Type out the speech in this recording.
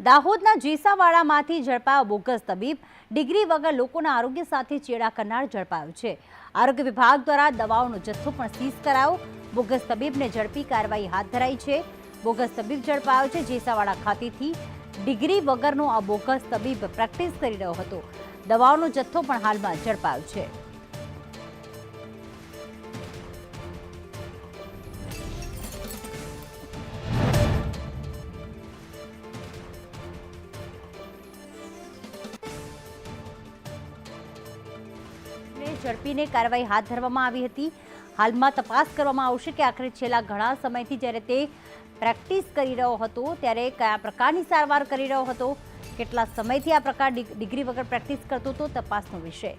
દાહોદના જીસાવાડામાંથી ઝડપાયો બોગસ તબીબ. ડિગ્રી વગર લોકોના આરોગ્ય સાથે ચેડા કરનાર ઝડપાયો છે. આરોગ્ય વિભાગ દ્વારા દવાઓનો જથ્થો પણ સીઝ કરાયો. બોગસ તબીબને ઝડપી કાર્યવાહી હાથ ધરાઈ છે. બોગસ તબીબ ઝડપાયો છે જેસાવાડા ખાતેથી. ડિગ્રી વગરનો આ બોગસ તબીબ પ્રેક્ટિસ કરી રહ્યો હતો. દવાઓનો જથ્થો પણ હાલમાં ઝડપાયો છે. ઝડપીને કાર્યવાહી હાથ ધરવામાં આવી હતી. હાલમાં તપાસ કરવામાં આવશે કે આખરે છેલ્લા ઘણા સમયથી જ્યારે તે પ્રેક્ટિસ કરી રહ્યો હતો, ત્યારે કયા પ્રકારની સારવાર કરી રહ્યો હતો, કેટલા સમયથી આ પ્રકાર ડિગ્રી વગર પ્રેક્ટિસ કરતો હતો, તપાસનો વિષય.